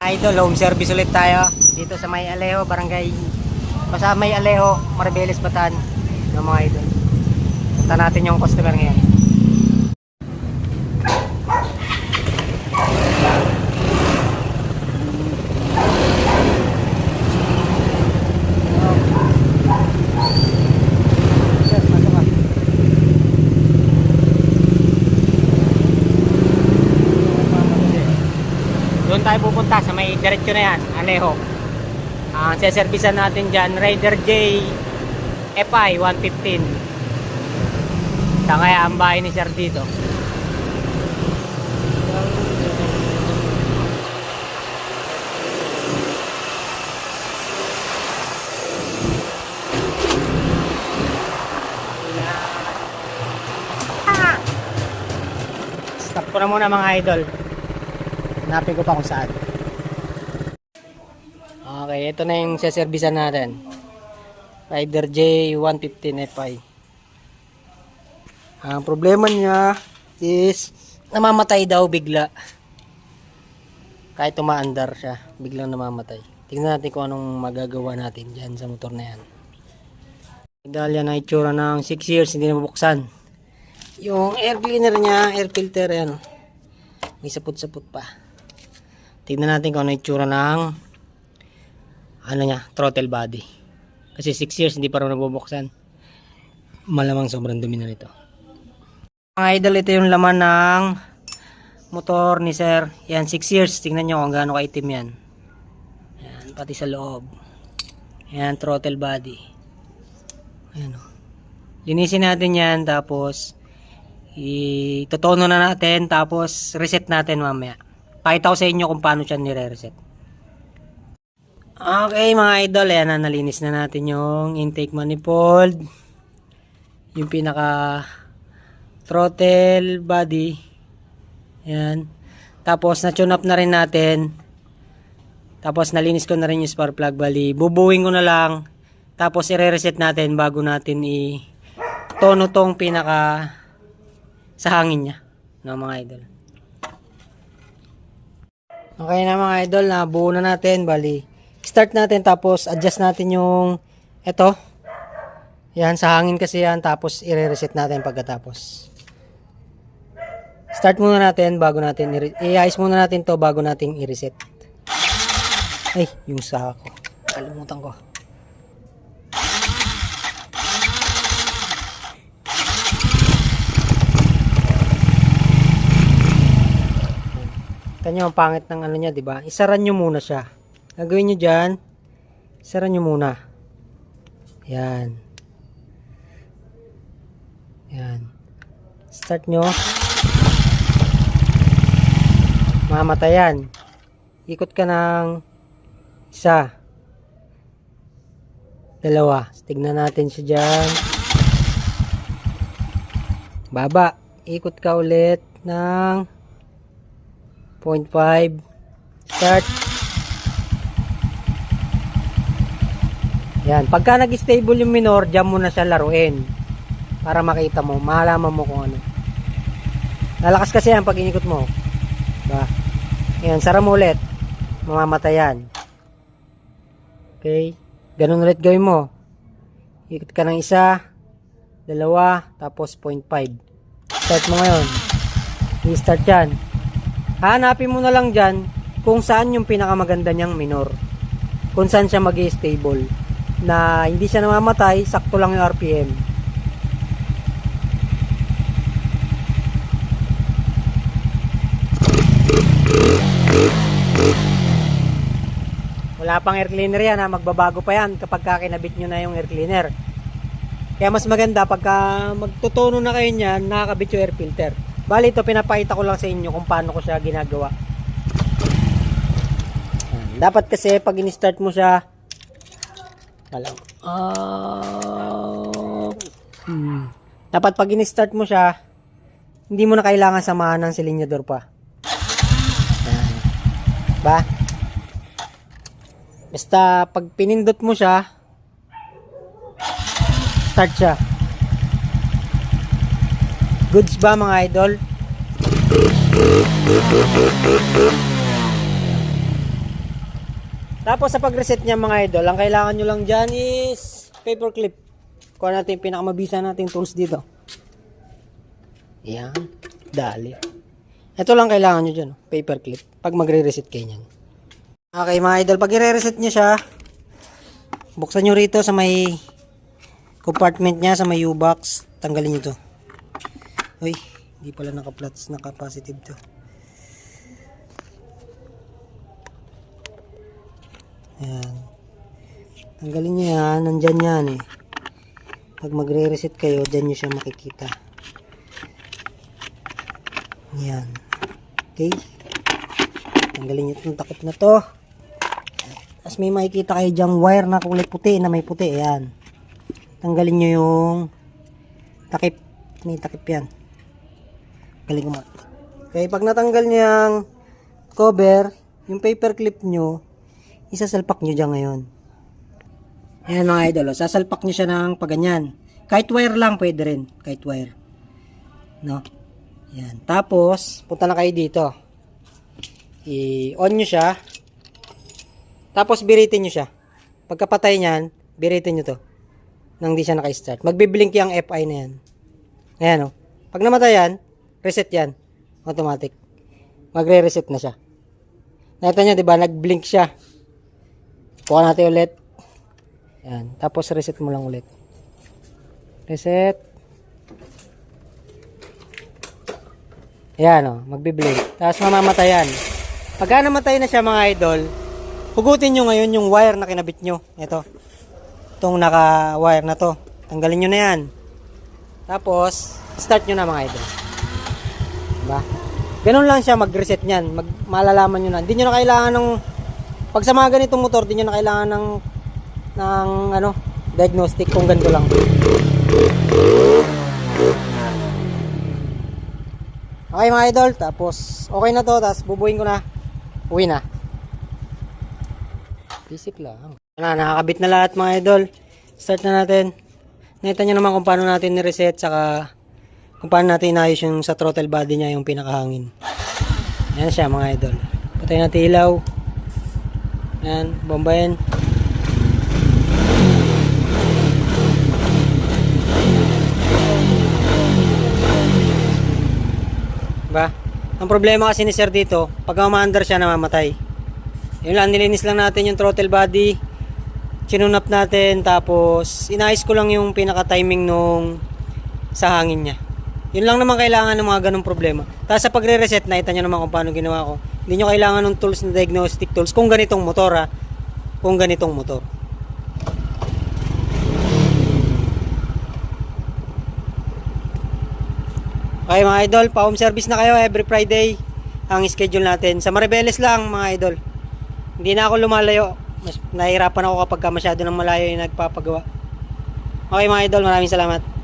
Idol, home service ulit tayo dito sa May Alejo, barangay basta May Alejo, Marbeles, Batan ng mga idol. Punta natin yung customer ngayon. Sir, pasok ka. Doon tayo pupunta sa may diretso na yan, Alejo. Ang seservisan natin dyan, Raider J FI 115. Sa kaya ang bahay ni Sir dito. Stop ko na muna mga idol. Hanapin ko pa kung saan. Okay, ito na yung seservisan natin. Rider J115 FI. Ang problema niya is namamatay daw bigla. Kahit tumaandar siya, biglang namamatay. Tingnan natin kung anong magagawa natin dyan sa motor na yan. Dahil yan ang itsura ng 6 years, hindi na mabuksan. Yung air cleaner niya, air filter, yan. May sapot-sapot pa. Tignan natin kung ano itsura ng ano niya, throttle body. Kasi 6 years hindi pa rin nabubuksan. Malamang sobrang dumi na nito. Mga idol, ito yung laman ng motor ni sir. Yan, 6 years. Tingnan nyo kung gaano kaitim yan. Yan, pati sa loob. Yan, throttle body. Ayan o. Linisin natin yan, tapos itotono na natin, tapos reset natin mamaya. Pakita ko sa inyo kung paano siya nire-reset. Okay mga idol, ayan na nalinis na natin yung intake manifold. Yung pinaka throttle body. Ayan. Tapos na-tune up na rin natin. Tapos nalinis ko na rin yung spark plug bali. Bubuwing ko na lang. Tapos i-reset natin bago natin i tono tong pinaka sa hangin niya. No mga idol. Okay na mga idol, na buo na natin, bali. Start natin tapos adjust natin yung eto. Yan, sa hangin kasi yan, tapos i-reset natin pagkatapos. Start muna natin bago natin, i-ayos muna natin to bago natin i-reset. Ay, yung sako. Kalimutan ko. Kanya ang pangit ng ano niya, 'di ba? Isaran niyo muna siya. Gagawin niyo diyan. Isaran niyo muna. Yan. Yan. Start nyo. Mamatay yan. Ikot ka ng isa. Dalawa. Tignan natin siya dyan. Baba. Ikot ka ulit ng 0.5 start. Yan. Pagka nag-stable yung minor dyan mo na siya laruin. Para makita mo malaman mo kung ano. Lalakas kasi yan pag inikot mo. Ba yan sara mo ulit. Mamamatay yan. Okay? Ganun ulit gawin mo. Ikot ka ng isa dalawa tapos 0.5 start mo ngayon. I-start yan Hanapin mo na lang dyan kung saan yung pinakamaganda niyang minor. Kung saan siya mag stable Na hindi siya namamatay, sakto lang yung RPM. Wala pang air cleaner yan ha, magbabago pa yan kapag kakinabit nyo na yung air cleaner. Kaya mas maganda pagka magtutono na kayo niyan, nakakabit yung air filter. Bali ito, pinapakita ko lang sa inyo kung paano ko siya ginagawa. Dapat kasi pag in-start mo siya, alam, ah, hmm. dapat pag in-start mo siya, hindi mo na kailangan samahan ng silinyador pa. Yan. Ba? Basta pag pinindot mo siya, start siya. Goods ba mga idol? Tapos sa pag-reset niya mga idol, ang kailangan nyo lang dyan is paper clip. Kuha natin yung pinakamabisa nating tools dito. Yan. Dali. Ito lang kailangan nyo dyan, paper clip. Pag magre-reset kayo niyan. Okay mga idol, pag i-reset nyo siya, buksan nyo rito sa may compartment niya, sa may U-box. Tanggalin nyo to. Uy, hindi pala naka-flats, naka-positive to. Ayan. Tanggalin nyo yan. Nandyan yan eh. Pag magre-reset kayo, dyan nyo siya makikita. Yan. Okay. Tanggalin nyo itong takip na to. Tapos may makikita kayo dyang wire na kulay puti na may puti. Ayan. Tanggalin nyo yung takip. May takip yan. Galing ko Okay, pag natanggal yung cover, yung paper clip nyo, isasalpak nyo dyan ngayon. Ayan mga idol, oh. sasalpak nyo siya ng paganyan. Kahit wire lang pwede rin, kahit wire. No? Yan. Tapos, punta na kayo dito. I-on nyo siya. Tapos, biritin nyo siya. Pagkapatay niyan, biritin nyo to. Nang di siya naka-start. Magbiblink yung FI na yan. Ayan o. Pag namatay yan, reset yan. Automatic. Magre-reset na siya. Nakita nyo, di ba? Nag-blink siya. Buka natin ulit. Yan. Tapos reset mo lang ulit. Reset. Yan o. Magbiblink. Tapos mamamatayan. Pagka namatay na siya mga idol, hugutin nyo ngayon yung wire na kinabit nyo. Ito. Itong naka-wire na to. Tanggalin nyo na yan. Tapos, start nyo na mga idol. Diba? Ganun lang siya mag-reset niyan. Mag malalaman nyo na. Hindi nyo na kailangan ng pag sa mga ganitong motor, hindi nyo na kailangan ng ng ano, diagnostic kung ganito lang. Okay mga idol, tapos okay na to, tapos bubuin ko na. Uwi na. Basic lang. Na, nakakabit na lahat mga idol. Start na natin. Nakita nyo naman kung paano natin ni-reset, saka kung paano natin inayos yung sa throttle body niya, yung pinakahangin. Ayan siya mga idol. Patay natin ilaw. Ayan, bombayin. Ba? Ang problema kasi ni sir dito, pag umaandar siya namamatay. Yun lang, nilinis lang natin yung throttle body. Chinunap natin, tapos inayos ko lang yung pinaka-timing nung sa hangin niya. Yun lang naman kailangan ng mga ganong problema. Tapos sa pagre-reset, nakita nyo naman kung paano ginawa ko. Hindi nyo kailangan ng tools na diagnostic tools kung ganitong motor ha. Kung ganitong motor. Okay mga idol, pa-home service na kayo every Friday ang schedule natin. Sa Maribeles lang mga idol. Hindi na ako lumalayo. Mas nahihirapan ako kapag ka masyado ng malayo yung nagpapagawa. Okay mga idol, maraming salamat.